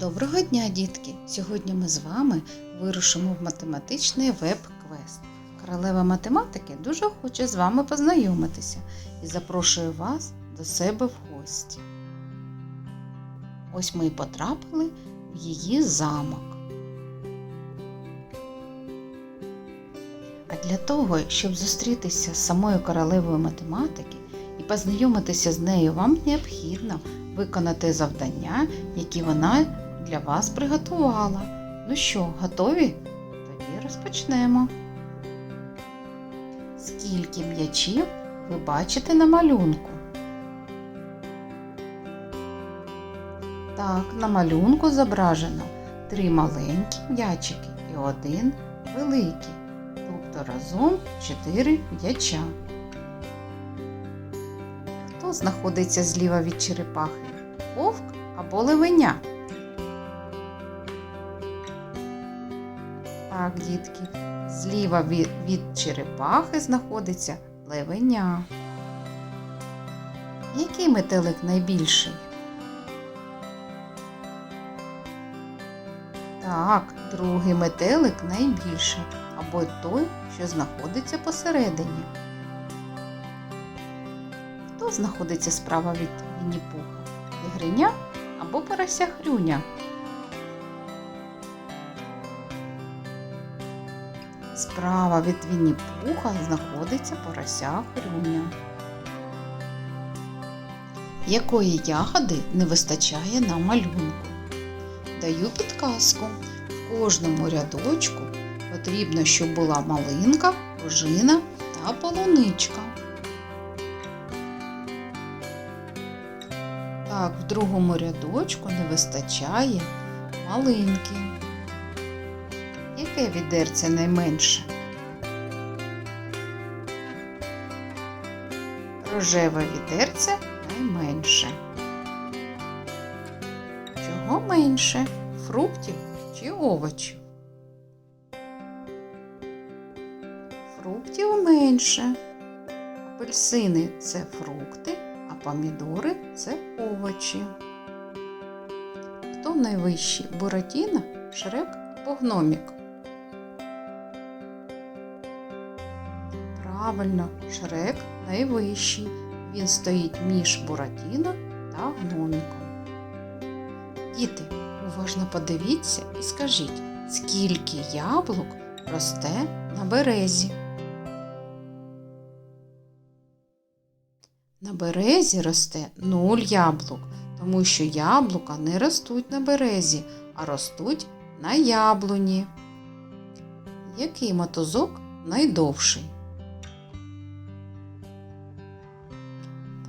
Доброго дня, дітки! Сьогодні ми з вами вирушимо в математичний веб-квест. Королева математики дуже хоче з вами познайомитися і запрошує вас до себе в гості. Ось ми й потрапили в її замок. А для того, щоб зустрітися з самою королевою математики і познайомитися з нею, вам необхідно виконати завдання, які вона для вас приготувала. Ну що, готові? Тоді розпочнемо. Скільки м'ячів ви бачите на малюнку? Так, на малюнку зображено три маленькі м'ячики і один великий, тобто разом чотири м'яча. Хто знаходиться зліва від черепахи? Вовк або левеня? Так, дітки, зліва від, від черепахи знаходиться левеня. Який метелик найбільший? Так, другий метелик найбільший, або той, що знаходиться посередині. Хто знаходиться справа від Вінні-Пуха? Тигриня або порося Справа від Вінні-Пуха знаходиться порося хрюня. Якої ягоди не вистачає на малюнку? Даю підказку. В кожному рядочку потрібно, щоб була малинка, ожина та полуничка. Так, в другому рядочку не вистачає малинки. Яке відерце найменше? Рожеве відерце найменше. Чого менше? Фруктів чи овочів? Фруктів менше. Апельсини це фрукти, а помідори це овочі. Хто найвищий? Буратіно, Шрек або гномік? Правильно, Шрек найвищий. Він стоїть між Буратіно та гноміком. Діти, уважно подивіться і скажіть, скільки яблук росте на березі? На березі росте нуль яблук, тому що яблука не ростуть на березі, а ростуть на яблуні. Який мотузок найдовший?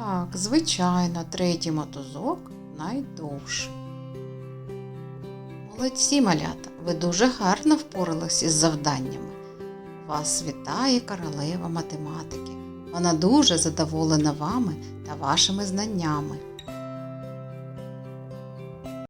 Так, звичайно, третій мотузок найдовший. Молодці малята, ви дуже гарно впоралися із завданнями. Вас вітає королева математики. Вона дуже задоволена вами та вашими знаннями.